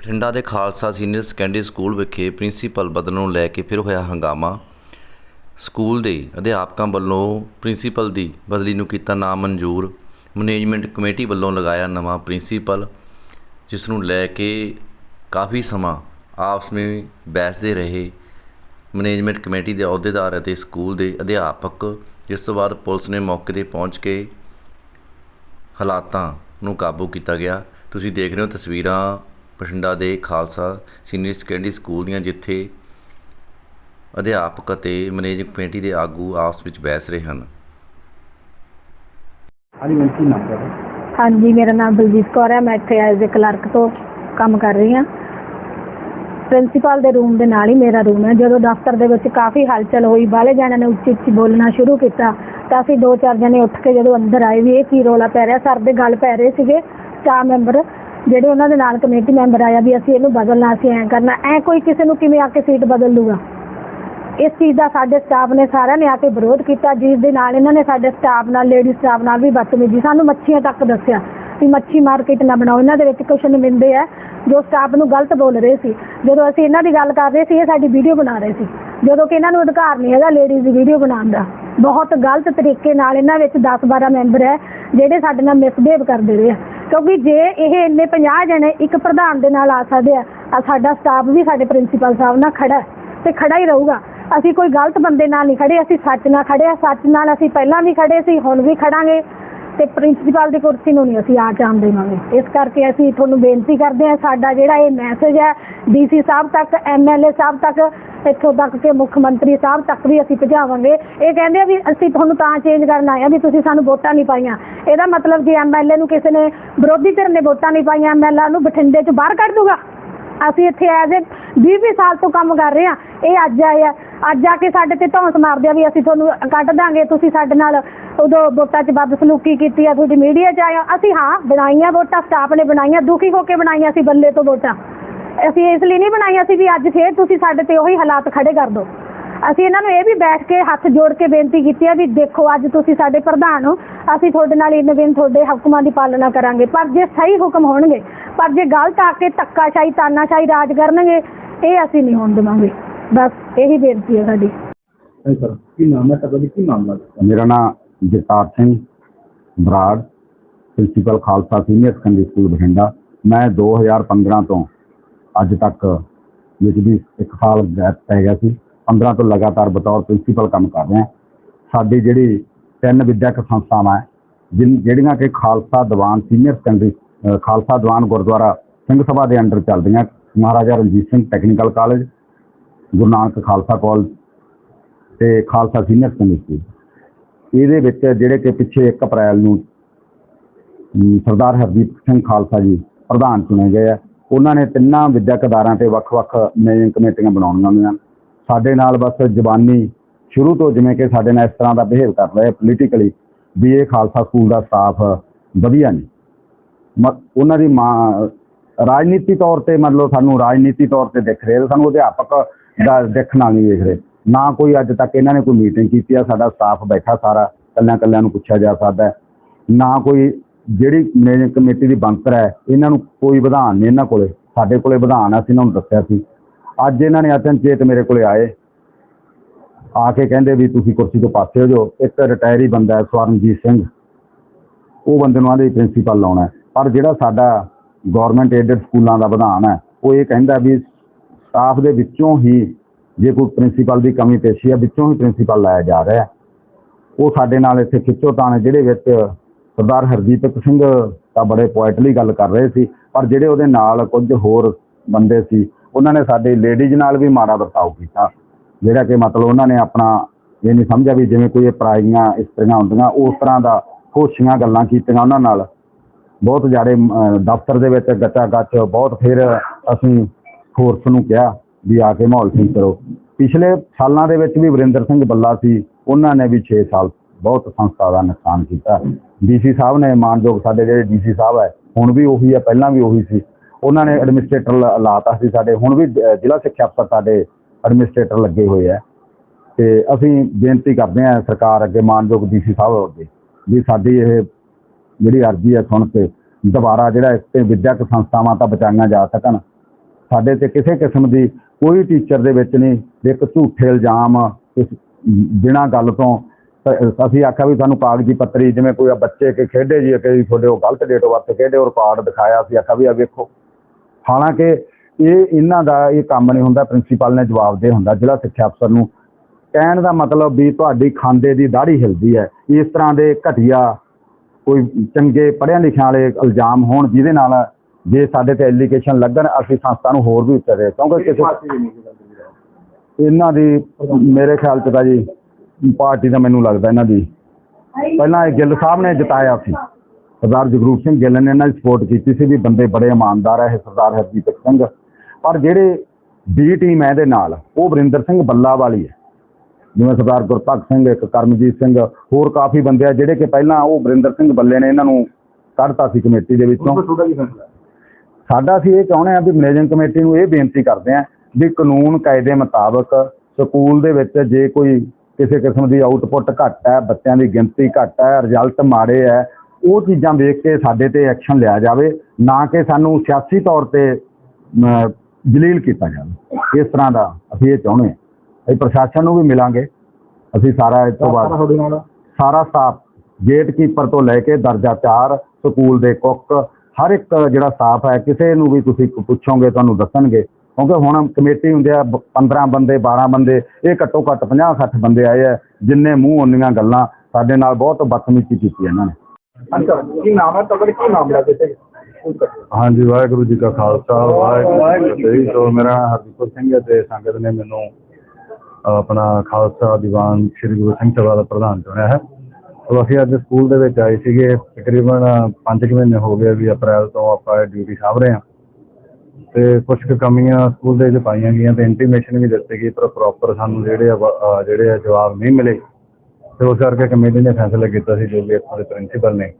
ਬਠਿੰਡਾ ਦੇ Khalsa senior secondary school ਵਿਖੇ principal ਬਦਲਣ ਨੂੰ ਲੈ ਕੇ ਫਿਰ ਹੋਇਆ ਹੰਗਾਮਾ। ਸਕੂਲ ਦੇ ਅਧਿਆਪਕਾਂ ਵੱਲੋਂ ਪ੍ਰਿੰਸੀਪਲ ਦੀ ਬਦਲੀ ਨੂੰ ਕੀਤਾ ਨਾਮਨਜ਼ੂਰ। ਮੈਨੇਜਮੈਂਟ ਕਮੇਟੀ ਵੱਲੋਂ ਲਗਾਇਆ ਨਵਾਂ ਪ੍ਰਿੰਸੀਪਲ, ਜਿਸ ਨੂੰ ਲੈ ਕੇ ਕਾਫੀ ਸਮਾਂ ਆਪਸ ਵਿੱਚ ਬਹਿਸਦੇ ਰਹੇ। ਮੈਨੇਜਮੈਂਟ ਕਮੇਟੀ ਦੇ ਅਹੁਦੇਦਾਰ ਅਤੇ ਸਕੂਲ ਦੇ ਅਧਿਆਪਕ, ਜਿਸ ਤੋਂ ਬਾਅਦ ਪੁਲਿਸ ਨੇ ਮੌਕੇ ਤੇ ਪਹੁੰਚ ਕੇ ਹਾਲਾਤਾਂ ਨੂੰ ਕਾਬੂ ਕੀਤਾ ਗਿਆ। ਤੁਸੀਂ ਦੇਖ ਰਹੇ ਹੋ ਤਸਵੀਰਾਂ ਬਠਿੰਡਾ ਦੇ ਖਾਲਸਾ ਸੀਨੀਅਰ ਸੈਕੰਡਰੀ ਸਕੂਲ ਦੀਆਂ ਜਿੱਥੇ ਅਧਿਆਪਕ ਅਤੇ ਮੈਨੇਜਿੰਗ ਕਮੇਟੀ ਦੇ ਆਗੂ ਆਪਸ ਵਿੱਚ ਬਹਿਸ ਰਹੇ ਹਨ। ਹਾਂਜੀ ਮੈਂ ਕੀ ਨਾਮ ਹੈ ਹਾਂਜੀ ਮੇਰਾ ਨਾਮ ਬਲਜੀਤ ਕੌਰ ਹੈ। ਮੈਂ ਇੱਥੇ ਐਜ਼ ਅ ਕਲਰਕ ਤੋਂ ਕੰਮ ਕਰ ਰਹੀ ਹਾਂ। ਪ੍ਰਿੰਸੀਪਲ ਦੇ ਰੂਮ ਦੇ ਨਾਲ ਹੀ ਮੇਰਾ ਰੂਮ ਹੈ। ਜਦੋਂ ਦਫ਼ਤਰ ਦੇ ਵਿੱਚ ਕਾਫੀ ਹਲਚਲ ਹੋਈ ਬਾਲੇ ਜਾਣਿਆਂ ਨੇ ਉੱਚੀ ਉੱਚੀ ਬੋਲਣਾ ਸ਼ੁਰੂ ਕੀਤਾ ਤਾਂ ਅਸੀਂ ਦੋ ਚਾਰ ਜਣੇ ਉੱਠ ਕੇ ਜਦੋਂ ਅੰਦਰ ਆਏ ਵੀ ਇਹ ਕੀ ਰੋਲਾ ਪੈ ਰਿਹਾ ਸਰ ਦੇ ਗੱਲ ਪੈ ਰਹੇ ਸੀਗੇ। ਸਟਾਫ ਮੈਂਬਰ ਜਿਹੜੇ ਉਹਨਾਂ ਦੇ ਨਾਲ ਕਮੇਟੀ ਮੈਂਬਰ ਆਇਆ ਵੀ ਅਸੀਂ ਇਹਨੂੰ ਬਦਲਣਾ, ਅਸੀਂ ਐਂ ਕਰਨਾ, ਐ ਕੋਈ ਕਿਸੇ ਨੂੰ ਕਿਵੇਂ ਆ ਕੇ ਸੀਟ ਬਦਲ ਲੂਗਾ ਇਸ ਚੀਜ਼ ਦਾ ਸਾਡੇ ਸਟਾਫ ਨੇ ਸਾਰਿਆਂ ਨੇ ਆ ਕੇ ਵਿਰੋਧ ਕੀਤਾ, ਜਿਸ ਦੇ ਨਾਲ ਇਹਨਾਂ ਨੇ ਸਾਡੇ ਸਟਾਫ ਨਾਲ ਲੇਡੀ ਸਟਾਫ ਨਾਲ ਵੀ ਬਦਤਮੀਜ਼ੀ, ਸਾਨੂੰ ਮੱਛੀਆਂ ਤੱਕ ਦੱਸਿਆ ਕਿ ਮੱਛੀ ਮਾਰਕੀਟ ਨਾ ਬਣਾਓ। ਇਹਨਾਂ ਦੇ ਵਿੱਚ ਕੁਝ ਨਿਮਿੰਦੇ ਆ, ਜੋ ਸਟਾਫ ਨੂੰ ਗਲਤ ਬੋਲ ਰਹੇ ਸੀ। ਜਦੋਂ ਅਸੀਂ ਇਹਨਾਂ ਦੀ ਗੱਲ ਕਰ ਰਹੇ ਸੀ, ਇਹ ਸਾਡੀ ਵੀਡੀਓ ਬਣਾ ਰਹੇ ਸੀ। ਜਦੋਂ ਕਿ ਇਹਨਾਂ ਨੂੰ ਅਧਿਕਾਰ ਨਹੀਂ ਹੈਗਾ ਲੇਡੀਜ਼ ਦੀ ਵੀਡੀਓ ਬਣਾਉਣ ਦਾ। ਬਹੁਤ ਗਲਤ ਤਰੀਕੇ ਨਾਲ ਇਹਨਾਂ ਵਿੱਚ 10-12 ਮੈਂਬਰ ਹੈ, ਜਿਹੜੇ ਸਾਡੇ ਨਾਲ ਮਿਸਬਿਹੇਵ ਕਰਦੇ ਰਹੇ ਆ। ਕਿਉਂਕਿ ਜੇ ਇਹ ਇੰਨੇ 50 ਜਣੇ ਇੱਕ ਪ੍ਰਧਾਨ ਦੇ ਨਾਲ ਆ ਸਕਦੇ ਆ ਆ ਸਾਡਾ ਸਟਾਫ ਵੀ ਸਾਡੇ ਪ੍ਰਿੰਸੀਪਲ ਸਾਹਿਬ ਨਾਲ ਖੜਾ ਤੇ ਖੜਾ ਹੀ ਰਹੂਗਾ। ਅਸੀਂ ਕੋਈ ਗਲਤ ਬੰਦੇ ਨਾਲ ਨਹੀਂ ਖੜੇ ਅਸੀਂ ਸੱਚ ਨਾਲ ਖੜੇ ਆ, ਸੱਚ ਨਾਲ ਅਸੀਂ ਪਹਿਲਾਂ ਵੀ ਖੜੇ ਸੀ, ਹੁਣ ਵੀ ਖੜਾਂਗੇ ਤੇ ਪ੍ਰਿੰਸੀਪਲ ਦੀ ਕੁਰਸੀ ਨੂੰ ਨਹੀਂ ਅਸੀਂ ਆ ਜਾਣ ਦੇਵਾਂਗੇ ਇਸ ਕਰਕੇ ਅਸੀਂ ਤੁਹਾਨੂੰ ਬੇਨਤੀ ਕਰਦੇ ਹਾਂ, ਸਾਡਾ ਜਿਹੜਾ ਇਹ ਮੈਸੇਜ ਹੈ ਡੀਸੀ ਸਾਹਿਬ ਤੱਕ ਐਮਐਲਏ ਸਾਹਿਬ ਤੱਕ, ਇੱਥੋਂ ਤੱਕ ਕਿ ਮੁੱਖ ਮੰਤਰੀ ਸਾਹਿਬ ਤੱਕ ਵੀ ਅਸੀਂ ਪਹੁੰਚਾਵਾਂਗੇ ਇਹ ਕਹਿੰਦੇ ਆ ਵੀ ਅਸੀਂ ਤੁਹਾਨੂੰ ਤਾਂ ਚੇਂਜ ਕਰਨ ਆਏ ਆ ਵੀ ਤੁਸੀਂ ਸਾਨੂੰ ਵੋਟਾਂ ਨਹੀਂ ਪਾਈਆਂ। ਇਹਦਾ ਮਤਲਬ ਜੇ ਐਮਐਲਏ ਨੂੰ ਕਿਸੇ ਨੇ ਵਿਰੋਧੀ ਧਿਰ ਨੇ ਵੋਟਾਂ ਨਹੀਂ ਪਾਈਆਂ ਐਮਐਲਏ ਨੂੰ ਬਠਿੰਡੇ 'ਚ ਬਾਹਰ ਕੱਢ ਦੂਗਾ। ਅਸੀਂ ਇੱਥੇ ਐਜ਼ 20 20 ਸਾਲ ਤੋਂ ਕੰਮ ਕਰ ਰਹੇ ਆ ਇਹ ਅੱਜ ਆਏ ਆ। ਅੱਜ ਆ ਕੇ ਸਾਡੇ ਤੇ ਧੌਂਸ ਮਾਰਦੇ ਆ ਵੀ ਅਸੀਂ ਤੁਹਾਨੂੰ ਕੱਢ ਦਾਂਗੇ, ਤੁਸੀਂ ਸਾਡੇ ਨਾਲ ਉਦੋਂ ਵੋਟਾਂ 'ਚ ਬਦਸਲੂਕੀ ਕੀਤੀ ਆ, ਤੁਹਾਡੀ ਮੀਡੀਆ 'ਚ ਆਇਆ ਅਸੀਂ ਹਾਂ, ਬਣਾਈਆਂ ਵੋਟਾਂ ਸਟਾਫ ਨੇ ਬਣਾਈਆਂ, ਦੁਖੀ ਹੋ ਕੇ ਬਣਾਈਆਂ ਸੀ ਬੱਲੇ ਤੋਂ ਵੋਟਾਂ। ਅਸੀਂ ਇਸ ਲਈ ਨਹੀਂ ਬਣਾਈਆਂ ਸੀ ਵੀ ਅੱਜ ਫੇਰ ਤੁਸੀਂ ਸਾਡੇ ਤੇ ਉਹੀ ਹਾਲਾਤ ਖੜੇ ਕਰ ਦਿਓ। ਅਸੀਂ ਇਹਨਾਂ ਨੂੰ ਇਹ ਵੀ ਬੈਠ ਕੇ ਹੱਥ ਜੋੜ ਕੇ ਬੇਨਤੀ ਕੀਤੀ ਆ ਵੀ ਦੇਖੋ, ਅੱਜ ਤੁਸੀਂ ਸਾਡੇ ਪ੍ਰਧਾਨ ਹੋ, ਅਸੀਂ ਤੁਹਾਡੇ ਨਾਲ ਇਨ ਦਿਨ ਤੁਹਾਡੇ ਹੁਕਮਾਂ ਦੀ ਪਾਲਣਾ ਕਰਾਂਗੇ। ਪਰ ਜੇ ਸਹੀ ਹੁਕਮ ਹੋਣਗੇ, ਪਰ ਜੇ ਗਲਤ ਆ ਕੇ ਧੱਕਾਸ਼ਾਹੀ, ਤਾਨਾਸ਼ਾਹੀ ਰਾਜ ਕਰਨਗੇ, ਇਹ ਅਸੀਂ ਨਹੀਂ ਹੋਣ ਦੇਵਾਂਗੇ। ਬਸ ਇਹੀ ਬੇਨਤੀ ਹੈ ਸਾਡੀ। ਸਰ ਕੀ ਨਾਮ ਹੈ ਤੁਹਾਡਾ ਕੀ ਮਾਮਲਾ ਹੈ ਮੇਰਾ ਨਾਮ Jagtar Singh Brar principal Khalsa senior secondary school Bathinda. ਮੈਂ 2015 ਤੋਂ ਅੱਜ ਤੱਕ ਵਿੱਚ ਵੀ ਇੱਕ ਸਾਲ ਗੈਪ ਪੈ ਗਿਆ ਸੀ। 15 ਤੋਂ ਲਗਾਤਾਰ ਬਤੌਰ ਪ੍ਰਿੰਸੀਪਲ ਕੰਮ ਕਰ ਰਿਹਾ। ਸਾਡੀ ਜਿਹੜੀ ਤਿੰਨ ਵਿਦਿਅਕ ਸੰਸਥਾਵਾਂ ਹੈ ਜਿਨ ਜਿਹੜੀਆਂ ਕਿ ਖਾਲਸਾ ਦੀਵਾਨ ਸੀਨੀਅਰ ਸੈਕੰਡਰੀ ਖਾਲਸਾ ਦੀਵਾਨ ਗੁਰਦੁਆਰਾ ਸਿੰਘ ਸਭਾ ਦੇ ਅੰਡਰ ਚੱਲਦੀਆਂ Maharaja Ranjit Singh technical college Guru Nanak Khalsa college ਤੇ ਖਾਲਸਾ ਸੀਨੀਅਰ ਸਕੂਲ ਇਹਦੇ ਵਿੱਚ ਜਿਹੜੇ ਕਿ ਪਿੱਛੇ 1 ਅਪ੍ਰੈਲ ਨੂੰ ਸਰਦਾਰ ਹਰਦੀਪ ਸਿੰਘ ਖਾਲਸਾ ਜੀ ਪ੍ਰਧਾਨ ਚੁਣੇ ਗਏ ਆ। ਉਹਨਾਂ ਨੇ ਤਿੰਨਾਂ ਵਿਦਿਅਕ ਅਦਾਰਿਆਂ ਤੇ ਵੱਖ-ਵੱਖ ਮੈਨੇਜਿੰਗ ਕਮੇਟੀਆਂ ਬਣਾਉਣੀਆਂ ਹੁੰਦੀਆਂ। ਸਾਡੇ ਨਾਲ ਬਸ ਜ਼ਬਾਨੀ ਸ਼ੁਰੂ ਤੋਂ ਜਿਵੇਂ ਕਿ ਸਾਡੇ ਨਾਲ ਇਸ ਤਰ੍ਹਾਂ ਦਾ ਬਿਹੇਵ ਕਰ ਰਹੇ ਪੋਲੀਟੀਕਲੀ ਵੀ ਇਹ ਖਾਲਸਾ ਸਕੂਲ ਦਾ ਸਟਾਫ ਵਧੀਆ ਨਹੀਂ। ਉਹਨਾਂ ਦੀ ਮਾਂ, ਰਾਜਨੀਤੀ ਤੌਰ ਤੇ ਮਤਲਬ ਸਾਨੂੰ ਰਾਜਨੀਤੀ ਤੌਰ ਤੇ ਦਿਖ ਰਹੇ ਸਾਨੂੰ ਅਧਿਆਪਕ ਦਾ ਦੇਖਣਾ ਨਹੀਂ ਵੇਖ ਰਹੇ। ਨਾ ਕੋਈ ਅੱਜ ਤੱਕ ਇਹਨਾਂ ਨੇ ਕੋਈ ਮੀਟਿੰਗ ਕੀਤੀ ਆ, ਸਾਡਾ ਸਟਾਫ ਬੈਠਾ ਸਾਰਾ ਕੱਲਿਆਂ ਕੱਲਿਆਂ ਨੂੰ ਪੁੱਛਿਆ ਜਾ ਸਕਦਾ ਨਾ ਕੋਈ ਜਿਹੜੀ ਕਮੇਟੀ ਦੀ ਬੰਤਰ ਹੈ, ਇਹਨਾਂ ਨੂੰ ਕੋਈ ਵਿਧਾਨ ਨਹੀਂ ਇਹਨਾਂ ਕੋਲੇ। ਸਾਡੇ ਕੋਲੇ ਵਿਧਾਨ ਆ ਅਸੀਂ ਇਹਨਾਂ ਨੂੰ ਦੱਸਿਆ ਸੀ। ਅੱਜ ਇਹਨਾਂ ਨੇ ਅਚਨਚੇਤ ਮੇਰੇ ਕੋਲੇ ਆਏ। ਆ ਕੇ ਕਹਿੰਦੇ ਵੀ ਤੁਸੀਂ ਕੁਰਸੀ ਤੋਂ ਪਾਸੇ ਹੋ ਜਾਓ। ਇੱਕ ਰਿਟਾਇਰੀ ਬੰਦਾ ਹੈ, ਸਵਰਨਜੀਤ ਸਿੰਘ। ਉਹ ਬੰਦੇ ਨੂੰ ਆਂਦੇ ਪ੍ਰਿੰਸੀਪਲ ਲਾਉਣਾ ਪਰ ਜਿਹੜਾ ਸਾਡਾ ਗਵਰਨਮੈਂਟ ਏਡਡ ਸਕੂਲਾਂ ਦਾ ਵਿਧਾਨ ਹੈ, ਉਹ ਇਹ ਕਹਿੰਦਾ ਵੀ ਸਟਾਫ ਦੇ ਵਿੱਚੋਂ ਹੀ ਜੇ ਕੋਈ ਪ੍ਰਿੰਸੀਪਲ ਦੀ ਕਮੀ ਪੇਸ਼ੀ ਹੈ ਵਿੱਚੋਂ ਹੀ ਪ੍ਰਿੰਸੀਪਲ ਲਾਇਆ ਜਾ ਰਿਹਾ ਉਹ ਸਾਡੇ ਨਾਲ ਇੱਥੇ ਖਿੱਚੋਤਾਣ ਜਿਹੜੇ ਵਿੱਚ ਸਰਦਾਰ ਹਰਦੀਪ ਸਿੰਘ ਤਾਂ ਬੜੇ ਪੋਇਟਲੀ ਗੱਲ ਕਰ ਰਹੇ ਸੀ, ਪਰ ਜਿਹੜੇ ਉਹਦੇ ਨਾਲ ਕੁਝ ਹੋਰ ਬੰਦੇ ਸੀ, ਉਹਨਾਂ ਨੇ ਸਾਡੇ ਲੇਡੀਜ਼ ਨਾਲ ਵੀ ਮਾੜਾ ਵਰਤਾਓ ਕੀਤਾ, ਜਿਹੜਾ ਕਿ ਮਤਲਬ ਉਹਨਾਂ ਨੇ ਆਪਣਾ ਇਹ ਨਹੀਂ ਸਮਝਿਆ ਵੀ ਜਿਵੇਂ ਕੋਈ ਇਹ ਇਸ ਇਸਤਰੀਆਂ ਹੁੰਦੀਆਂ, ਉਸ ਤਰ੍ਹਾਂ ਦਾ ਖੁਸ਼ੀਆਂ ਗੱਲਾਂ ਕੀਤੀਆਂ ਉਹਨਾਂ ਨਾਲ। ਬਹੁਤ ਜ਼ਿਆਦਾ ਦਫ਼ਤਰ ਦੇ ਵਿੱਚ ਗੱਚਾ ਗੱਚ ਬਹੁਤ ਫਿਰ ਅਸੀਂ ਫੋਰਸ ਨੂੰ ਕਿਹਾ ਵੀ ਆ ਕੇ ਮਾਹੌਲ ਠੀਕ ਕਰੋ। ਪਿਛਲੇ ਸਾਲਾਂ ਦੇ ਵਿੱਚ ਵੀ ਵਰਿੰਦਰ ਸਿੰਘ ਬੱਲਾ ਸੀ, ਉਹਨਾਂ ਨੇ ਵੀ 6 ਸਾਲ ਬਹੁਤ ਸੰਸਥਾ ਦਾ ਨੁਕਸਾਨ ਕੀਤਾ। ਡੀਸੀ ਸਾਹਿਬ ਨੇ ਮਾਨਯੋਗ ਸਾਡੇ ਜਿਹੜੇ ਡੀਸੀ ਸਾਹਿਬ ਹੈ, ਹੁਣ ਵੀ ਉਹੀ ਹੈ, ਪਹਿਲਾਂ ਵੀ ਉਹੀ ਸੀ। ਉਹਨਾਂ ਨੇ ਐਡਮਿਨਿਸਟ੍ਰੇਟਰ ਲਾਤਾ ਸੀ ਸਾਡੇ, ਹੁਣ ਵੀ ਜ਼ਿਲ੍ਹਾ ਸਿੱਖਿਆ ਅਫਸਰ ਸਾਡੇ ਐਡਮਿਨਿਸਟ੍ਰੇਟਰ ਲੱਗੇ ਹੋਏ ਆ ਤੇ ਅਸੀਂ ਬੇਨਤੀ ਕਰਦੇ ਹਾਂ ਸਰਕਾਰ ਅੱਗੇ ਮਾਨਯੋਗ ਡੀਸੀ ਸਾਹਿਬ ਅੱਗੇ ਵੀ ਸਾਡੀ ਇਹ ਜਿਹੜੀ ਅਰਜ਼ੀ ਹੈ ਸੁਣ ਕੇ ਦੁਬਾਰਾ ਜਿਹੜਾ ਇਸ ਤੇ ਵਿਦਿਅਕ ਸੰਸਥਾਵਾਂ ਤਾਂ ਬਚਾਈਆਂ ਜਾ ਸਕਣ। ਸਾਡੇ ਤੇ ਕਿਸੇ ਕਿਸਮ ਦੀ ਕੋਈ ਟੀਚਰ ਦੇ ਵਿੱਚ ਨਹੀਂ ਇੱਕ ਝੂਠੇ ਇਲਜ਼ਾਮ ਕਿਸ ਬਿਨਾਂ ਗੱਲ ਤੋਂ। ਅਸੀਂ ਆਖਿਆ ਵੀ ਸਾਨੂੰ ਕਾਗਜ਼ੀ ਪੱਤਰੀ, ਜਿਵੇਂ ਕੋਈ ਬੱਚੇ ਕੇ ਖੇਡੇ ਜੀ, ਕਿ ਤੁਹਾਡੇ ਉਹ ਗਲਤ ਡੇਟ ਵਾਸਤੇ ਖੇਡੇ, ਉਹ ਰਿਕਾਰਡ ਦਿਖਾਇਆ ਸੀ ਆਖਿਆ ਵੀ ਆ ਵੇਖੋ। ਹਾਲਾਂਕਿ ਇਹ ਇਹਨਾਂ ਦਾ ਇਹ ਕੰਮ ਨਹੀਂ ਹੁੰਦਾ ਪ੍ਰਿੰਸੀਪਲ ਨੇ ਜਵਾਬ ਦੇ ਹੁੰਦਾ, ਜ਼ਿਲ੍ਹਾ ਸਿੱਖਿਆ ਅਫਸਰ ਨੂੰ। ਕਹਿਣ ਦਾ ਮਤਲਬ ਵੀ ਤੁਹਾਡੀ ਖਾਂਦੇ ਦੀ ਦਾੜੀ ਹਿਲਦੀ ਹੈ। ਇਸ ਤਰ੍ਹਾਂ ਦੇ ਘਟੀਆ ਕੋਈ ਚੰਗੇ ਪੜ੍ਹਿਆ ਲਿਖਿਆ ਵਾਲੇ ਇਲਜ਼ਾਮ ਹੋਣ ਜਿਹਦੇ ਨਾਲ ਜੇ ਸਾਡੇ ਤੇ ਐਲੀਗੇਸ਼ਨ ਲੱਗਣ ਅਸੀਂ ਸੰਸਥਾ ਨੂੰ ਹੋਰ ਵੀ ਉੱਚਾ ਦੇ ਕਿਉਂਕਿ ਕਿਸੇ ਇਹਨਾਂ ਦੀ ਮੇਰੇ ਖਿਆਲ ਚ ਤਾਂ ਜੀ ਪਾਰਟੀ ਦਾ ਮੈਨੂੰ ਲੱਗਦਾ ਇਹਨਾਂ ਦੀ। ਪਹਿਲਾਂ ਇਹ ਗਿੱਲ ਸਾਹਿਬ ਨੇ ਜਿਤਾਇਆ ਸੀ। ਸਰਦਾਰ ਜਗਰੂਪ ਸਿੰਘ ਗਿੱਲ ਨੇ ਇਹਨਾਂ ਦੀ ਸਪੋਰਟ ਕੀਤੀ ਸੀ ਵੀ ਬੰਦੇ ਬੜੇ ਇਮਾਨਦਾਰ ਹੈ ਸਰਦਾਰ ਹਰਜੀਤ ਸਿੰਘ। ਪਰ ਜਿਹੜੇ ਬੀ ਟੀਮ ਹੈ ਇਹਦੇ ਨਾਲ ਉਹ ਵਰਿੰਦਰ ਸਿੰਘ ਬੱਲਾ ਵਾਲੀ ਹੈ ਜਿਵੇਂ ਸਰਦਾਰ ਗੁਰਪ੍ਰਗਟ ਸਿੰਘ ਇੱਕ ਕਰਮਜੀਤ ਸਿੰਘ ਹੋਰ ਕਾਫੀ ਬੰਦੇ ਆ ਜਿਹੜੇ ਕਿ ਪਹਿਲਾਂ ਉਹ ਵਰਿੰਦਰ ਸਿੰਘ ਬੱਲੇ ਨੇ ਇਹਨਾਂ ਨੂੰ ਕੱਢਤਾ ਸੀ ਕਮੇਟੀ ਦੇ ਵਿੱਚੋਂ। ਸਾਡਾ ਅਸੀਂ ਇਹ ਚਾਹੁੰਦੇ ਹਾਂ ਵੀ ਮੈਨੇਜਿੰਗ ਕਮੇਟੀ ਨੂੰ ਇਹ ਬੇਨਤੀ ਕਰਦੇ ਹਾਂ ਵੀ ਕਾਨੂੰਨ ਕਾਇਦੇ ਮੁਤਾਬਕ ਸਕੂਲ ਦੇ ਵਿੱਚ ਜੇ ਕੋਈ ਕਿਸੇ ਕਿਸਮ ਦੀ ਆਊਟਪੁੱਟ ਘੱਟ ਹੈ ਬੱਚਿਆਂ ਦੀ ਗਿਣਤੀ ਘੱਟ ਹੈ ਰਿਜ਼ਲਟ ਮਾੜੇ ਹੈ ਉਹ ਚੀਜ਼ਾਂ ਵੇਖ ਕੇ ਸਾਡੇ ਤੇ ਐਕਸ਼ਨ ਲਿਆ ਜਾਵੇ ਨਾ ਕਿ ਸਾਨੂੰ ਸਿਆਸੀ ਤੌਰ ਤੇ ਜਲੀਲ ਕੀਤਾ ਜਾਵੇ। ਇਸ ਤਰ੍ਹਾਂ ਦਾ ਅਸੀਂ ਇਹ ਚਾਹੁੰਦੇ ਹਾਂ। ਅਸੀਂ ਪ੍ਰਸ਼ਾਸਨ ਨੂੰ ਵੀ ਮਿਲਾਂਗੇ। ਅਸੀਂ ਸਾਰਾ ਇਸ ਤੋਂ ਬਾਅਦ ਸਾਰਾ ਸਟਾਫ ਗੇਟ ਕੀਪਰ ਤੋਂ ਲੈ ਕੇ ਦਰਜਾ 4 ਸਕੂਲ ਦੇ ਕੁੱਕ ਹਰ ਇੱਕ ਜਿਹੜਾ ਸਟਾਫ ਹੈ ਕਿਸੇ ਨੂੰ ਵੀ ਤੁਸੀਂ ਪੁੱਛੋਗੇ ਤੁਹਾਨੂੰ ਦੱਸਣਗੇ। ਕਿਉਂਕਿ ਹੁਣ ਕਮੇਟੀ ਹੁੰਦੇ ਆ ਬ- 15 ਬੰਦੇ 12 ਬੰਦੇ ਇਹ ਘੱਟੋ ਘੱਟ 50 60 ਬੰਦੇ ਆਏ ਆ ਜਿੰਨੇ ਮੂੰਹ ਉਹਨੀਆਂ ਗੱਲਾਂ ਸਾਡੇ ਨਾਲ ਬਹੁਤ ਬਦਤਮੀਜ਼ੀ ਕੀਤੀ ਇਹਨਾਂ ਨੇ। ਅੰਕਲ ਕੀ ਨਾਮ ਹੈ ਤੁਹਾਡਾ ਕੀ ਮਾਮਲਾ ਕਿਤੇ ਹਾਂਜੀ ਵਾਹਿਗੁਰੂ ਜੀ ਕਾ ਖਾਲਸਾ ਵਾਹਿਗੁਰੂ ਜੀ ਕੀ ਫਤਿਹ। ਸੋ ਮੇਰਾ ਹਰਦੀਪ ਸਿੰਘ ਤੇ ਸੰਗਤ ਨੇ ਮੈਨੂੰ ਆਪਣਾ ਖਾਲਸਾ ਦੀਵਾਨ ਸ੍ਰੀ ਗੁਰੂ ਸਿੰਘ ਸਭਾ ਦਾ ਪ੍ਰਧਾਨ ਚੁਣਿਆ ਹੈ। ਅਸੀਂ ਅੱਜ ਸਕੂਲ ਦੇ ਵਿੱਚ ਆਏ ਸੀਗੇ, ਤਕਰੀਬਨ 5 ਮਹੀਨੇ ਹੋ ਗਏ ਵੀ ਅਪ੍ਰੈਲ ਤੋਂ ਆਪਾਂ ਡਿਊਟੀ ਸਾਂਭ ਰਹੇ ਹਾਂ। ਤੇ ਕੁਝ ਕੁ ਕਮੀਆਂ ਸਕੂਲ ਦੇ ਵਿੱਚ ਪਾਈਆਂ ਗਈਆਂ ਤੇ ਇੰਟੀਮੇਸ਼ਨ ਵੀ ਦਿੱਤੀ ਗਈ, ਪਰ ਪ੍ਰੋਪਰ ਸਾਨੂੰ ਜਿਹੜੇ ਆ ਜਿਹੜੇ ਆ ਜਵਾਬ ਨਹੀਂ ਮਿਲੇ। ਤੇ ਉਸ ਕਰਕੇ ਕਮੇਟੀ ਨੇ ਫੈਸਲਾ ਕੀਤਾ ਸੀ ਜੋ ਵੀ ਇੱਥੋਂ ਦੇ ਪ੍ਰਿੰਸੀਪਲ ਨੇ,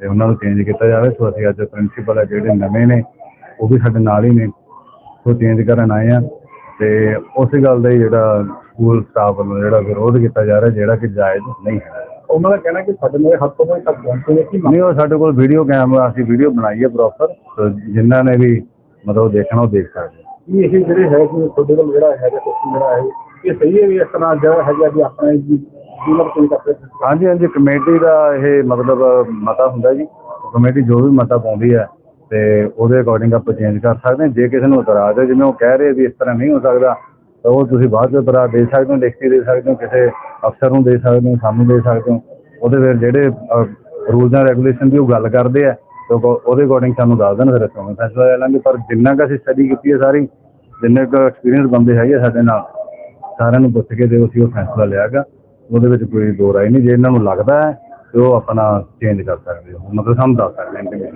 ਤੇ ਉਹਨਾਂ ਨੂੰ ਚੇਂਜ ਕੀਤਾ ਜਾਵੇ। ਸੋ ਅਸੀਂ ਅੱਜ ਪ੍ਰਿੰਸੀਪਲ ਆ, ਜਿਹੜੇ ਨਵੇਂ ਨੇ, ਉਹ ਵੀ ਸਾਡੇ ਨਾਲ ਹੀ ਨੇ। ਉਹ ਚੇਂਜ ਕਰਨ ਆਏ ਆ। ਤੇ ਉਸੇ ਗੱਲ ਦਾ ਜਿਹੜਾ ਸਕੂਲ ਸਟਾਫ ਵੱਲੋਂ ਜਿਹੜਾ ਵਿਰੋਧ ਕੀਤਾ ਜਾ ਰਿਹਾ, ਜਿਹੜਾ ਕਿ ਜਾਇਜ਼ ਨਹੀਂ ਹੈ। ਉਹਨਾਂ ਦਾ ਕਹਿਣਾ ਕਿ ਸਾਡੇ ਮੇਰੇ ਹੱਥੋਂ ਕੋਈ ਤੱਕ ਪਹੁੰਚੇ ਨੇ ਕੀ ਨਹੀਂ ਉਹ ਸਾਡੇ ਕੋਲ ਵੀਡੀਓ ਕੈਮਰਾ ਅਸੀਂ ਵੀਡੀਓ ਬਣਾਈ ਹੈ ਪ੍ਰੋਪਰ ਜਿਨ੍ਹਾਂ ਨੇ ਵੀ ਮਤਲਬ ਦੇਖਣਾ ਉਹ ਦੇਖ ਸਕਦੇ ਕੀ ਇਹ ਜਿਹੜੇ ਹੈ ਕਿ ਤੁਹਾਡੇ ਕੋਲ ਜਿਹੜਾ ਹੈ ਜਾਂ ਕੁਛ ਜਿਹੜਾ ਹੈ ਇਹ ਸਹੀ ਹੈ ਵੀ ਇਸ ਤਰ੍ਹਾਂ ਜਿਹੜਾ ਹੈਗਾ ਵੀ ਆਪਣੇ ਜੀ ਜੀਵਨ ਕੋਈ ਕਰਦੇ ਹਾਂਜੀ ਹਾਂਜੀ ਕਮੇਟੀ ਦਾ ਇਹ ਮਤਲਬ ਮਤਾ ਹੁੰਦਾ ਜੀ। ਕਮੇਟੀ ਜੋ ਵੀ ਮਤਾ ਪਾਉਂਦੀ ਹੈ ਤੇ ਉਹਦੇ ਅਕੋਰਡਿੰਗ ਆਪਾਂ ਚੇਂਜ ਕਰ ਸਕਦੇ ਹਾਂ। ਜੇ ਕਿਸੇ ਨੂੰ ਇਤਰਾਜ਼ ਹੈ ਜਿਵੇਂ ਉਹ ਕਹਿ ਰਹੇ ਵੀ ਇਸ ਤਰ੍ਹਾਂ ਨਹੀਂ ਹੋ ਸਕਦਾ ਤਾਂ ਉਹ ਤੁਸੀਂ ਬਾਅਦ ਵਿੱਚ ਇਤਰਾਜ਼ ਦੇ ਸਕਦੇ ਹੋ ਲਿਖ ਦੇ ਸਕਦੇ ਹੋ, ਕਿਸੇ ਅਫਸਰ ਨੂੰ ਦੇ ਸਕਦੇ ਹੋ, ਸਾਨੂੰ ਦੇ ਸਕਦੇ ਹੋ। ਉਹਦੇ ਫਿਰ ਜਿਹੜੇ ਰੂਲਸ ਐਂਡ ਰੈਗੂਲੇਸ਼ਨ ਦੀ ਉਹ ਗੱਲ ਕਰਦੇ ਆ, ਤੇ ਉਹਦੇ ਅਕੋਰਡਿੰਗ ਸਾਨੂੰ ਦੱਸ ਦੇਣ, ਫਿਰ ਅਸੀਂ ਫੈਸਲਾ ਲੈ ਲਾਂਗੇ। ਪਰ ਜਿੰਨਾ ਕੁ ਅਸੀਂ ਸਟੱਡੀ ਕੀਤੀ ਹੈ ਸਾਰੀ, ਜਿੰਨੇ ਕੁ ਐਕਸਪੀਰੀਅੰਸ ਬੰਦੇ ਹੈਗੇ ਆ ਸਾਡੇ ਨਾਲ, ਸਾਰਿਆਂ ਨੂੰ ਪੁੱਛ ਕੇ ਤੇ ਅਸੀਂ ਉਹ ਫੈਸਲਾ ਲਿਆਗਾ। ਉਹਦੇ ਵਿੱਚ ਕੋਈ ਦੋ ਰਾਏ ਨਹੀਂ, ਜੇ ਇਹਨਾਂ ਨੂੰ ਲੱਗਦਾ ਹੈ, ਤੇ ਉਹ ਆਪਣਾ ਚੇਂਜ ਕਰ ਸਕਦੇ ਹੋ। ਮਤਲਬ ਸਾਨੂੰ ਦੱਸ ਸਕਦੇ ਨੇ